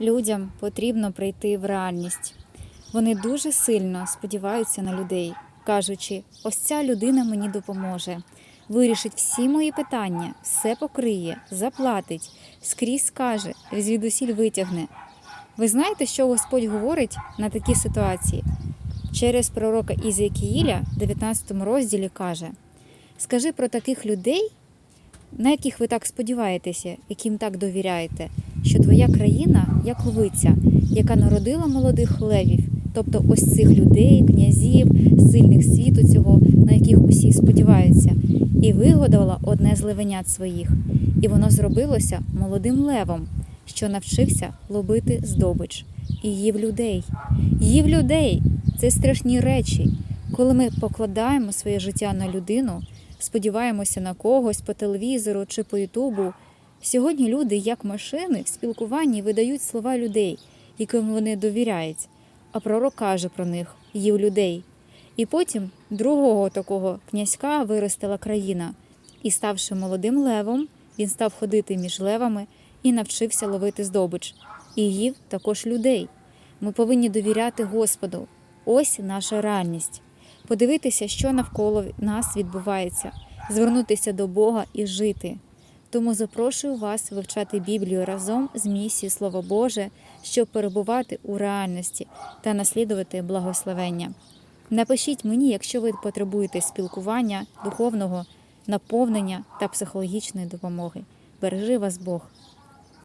Людям потрібно прийти в реальність. Вони дуже сильно сподіваються на людей, кажучи, ось ця людина мені допоможе, вирішить всі мої питання, все покриє, заплатить, скрізь скаже, звідусіль витягне. Ви знаєте, що Господь говорить на такі ситуації? Через пророка Ізекіїля, 19 розділі каже: Скажи про таких людей, на яких ви так сподіваєтеся, яким так довіряєте, що твоя країна як львиця, яка народила молодих левів, тобто ось цих людей, князів, сильних світу цього, на яких усі сподіваються, і вигодувала одне з левенят своїх, і воно зробилося молодим левом, що навчився ловити здобич, і їв людей. Їв людей це страшні речі. Коли ми покладаємо своє життя на людину, сподіваємося на когось по телевізору чи по Ютубу. Сьогодні люди, як машини, в спілкуванні видають слова людей, яким вони довіряють. А пророк каже про них їв людей. І потім другого такого князька виростила країна. І, ставши молодим левом, він став ходити між левами і навчився ловити здобич. І їв також людей. Ми повинні довіряти Господу. Ось наша реальність. Подивитися, що навколо нас відбувається, звернутися до Бога і жити. Тому запрошую вас вивчати Біблію разом з місією Слово Боже, щоб перебувати у реальності та наслідувати благословення. Напишіть мені, якщо ви потребуєте спілкування, духовного наповнення та психологічної допомоги. Бережи вас Бог!